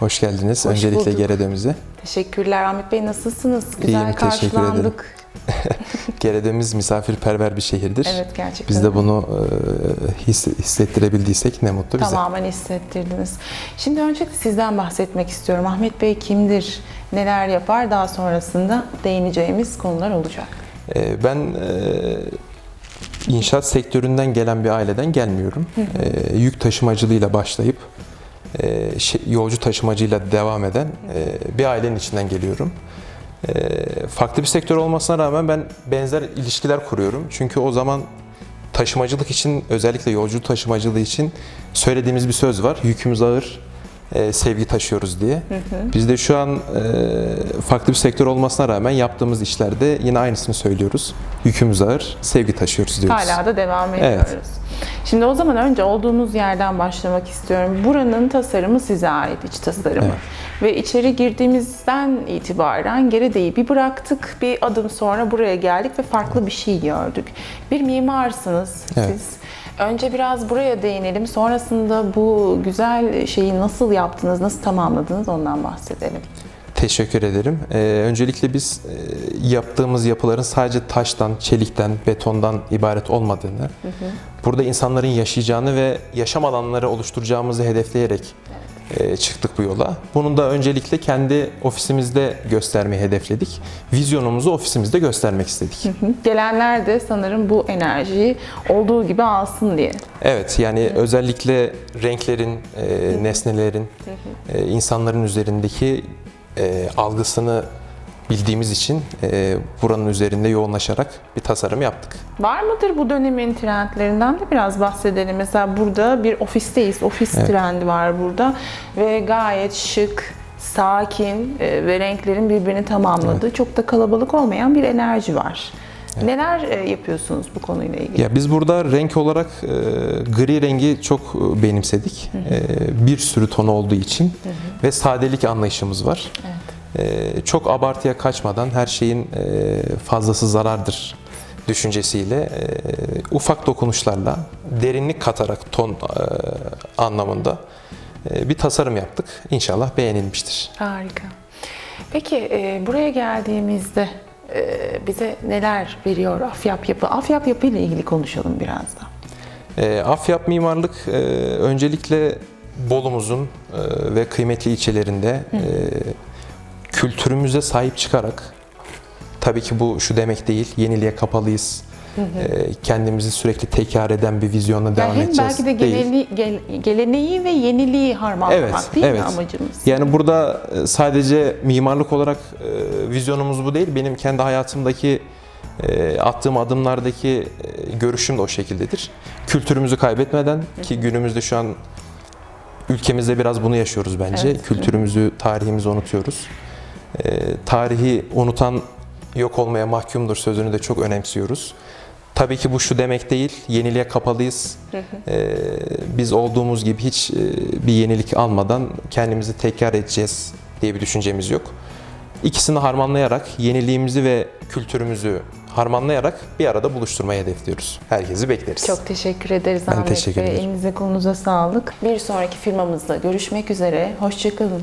Hoş geldiniz. Hoş Öncelikle bulduk. Gerede'mize. Teşekkürler Ahmet Bey nasılsınız? Güzel İyiyim, karşılandık. Gerede'miz misafirperver bir şehirdir. Evet gerçekten. Biz de bunu e, his- hissettirebildiysek ne mutlu bize. Tamamen hissettirdiniz. Şimdi öncelikle sizden bahsetmek istiyorum. Ahmet Bey kimdir? Neler yapar? Daha sonrasında değineceğimiz konular olacak. E, ben e, inşaat sektöründen gelen bir aileden gelmiyorum. E, yük taşımacılığıyla başlayıp e, şey- yolcu taşımacıyla devam eden e, bir ailenin içinden geliyorum. E, farklı bir sektör olmasına rağmen ben benzer ilişkiler kuruyorum. Çünkü o zaman taşımacılık için özellikle yolcu taşımacılığı için söylediğimiz bir söz var. Yükümüz ağır, e, sevgi taşıyoruz diye. Biz de şu an e, farklı bir sektör olmasına rağmen yaptığımız işlerde yine aynısını söylüyoruz. Yükümüz ağır, sevgi taşıyoruz diyoruz. Hala da devam Evet. ediyoruz. Şimdi o zaman önce olduğumuz yerden başlamak istiyorum. Buranın tasarımı size ait, iç tasarımı. Evet. Ve içeri girdiğimizden itibaren Gerede'yi bir bıraktık, bir adım sonra buraya geldik ve farklı bir şey gördük. Bir mimarsınız Evet. siz. Önce biraz buraya değinelim. Sonrasında bu güzel şeyi nasıl yaptınız, nasıl tamamladınız ondan bahsedelim. Teşekkür ederim. Ee, öncelikle biz e, yaptığımız yapıların sadece taştan, çelikten, betondan ibaret olmadığını, burada insanların yaşayacağını ve yaşam alanları oluşturacağımızı hedefleyerek e, çıktık bu yola. Bunu da öncelikle kendi ofisimizde göstermeyi hedefledik. Vizyonumuzu ofisimizde göstermek istedik. Hı. Gelenler de sanırım bu enerjiyi olduğu gibi alsın diye. Evet yani özellikle renklerin, e, nesnelerin, e, insanların üzerindeki e, algısını bildiğimiz için e, buranın üzerinde yoğunlaşarak bir tasarım yaptık. Var mıdır bu dönemin trendlerinden de biraz bahsedelim. Mesela burada bir ofisteyiz. Ofis Evet. trendi var burada ve gayet şık, sakin e, ve renklerin birbirini tamamladığı çok da kalabalık olmayan bir enerji var. Neler e, yapıyorsunuz bu konuyla ilgili? Ya biz burada renk olarak e, gri rengi çok e, benimsedik. E, bir sürü ton olduğu için ve sadelik anlayışımız var. Çok abartıya kaçmadan her şeyin e, fazlası zarardır düşüncesiyle e, ufak dokunuşlarla derinlik katarak ton e, anlamında bir tasarım yaptık. İnşallah beğenilmiştir. Harika. Peki buraya geldiğimizde bize neler veriyor Afyap Yapı? Afyap Yapı ile ilgili konuşalım biraz da. Afyap Mimarlık öncelikle Bolu'muzun ve kıymetli ilçelerinde e, kültürümüze sahip çıkarak tabii ki bu şu demek değil, yeniliğe kapalıyız. E, kendimizi sürekli tekrar eden bir vizyonla devam Yani edeceğiz belki de geleni- gel- geleneği ve yeniliği harmanlamak Evet, değil mi evet. amacımız? Yani burada e, sadece mimarlık olarak e, vizyonumuz bu değil. Benim kendi hayatımdaki e, attığım adımlardaki e, görüşüm de o şekildedir. Kültürümüzü kaybetmeden ki günümüzde şu an ülkemizde biraz bunu yaşıyoruz bence. Evet. Kültürümüzü, tarihimizi unutuyoruz. E, tarihi unutan yok olmaya mahkumdur sözünü de çok önemsiyoruz. Tabii ki bu şu demek değil, yeniliğe kapalıyız. Ee, biz olduğumuz gibi hiç e, bir yenilik almadan kendimizi tekrar edeceğiz diye bir düşüncemiz yok. İkisini harmanlayarak, yeniliğimizi ve kültürümüzü harmanlayarak bir arada buluşturmayı hedefliyoruz. Herkesi bekleriz. Çok teşekkür ederiz Ben Ahmet teşekkür Bey. Elinize kolunuza sağlık. Bir sonraki firmamızda görüşmek üzere. Hoşçakalın.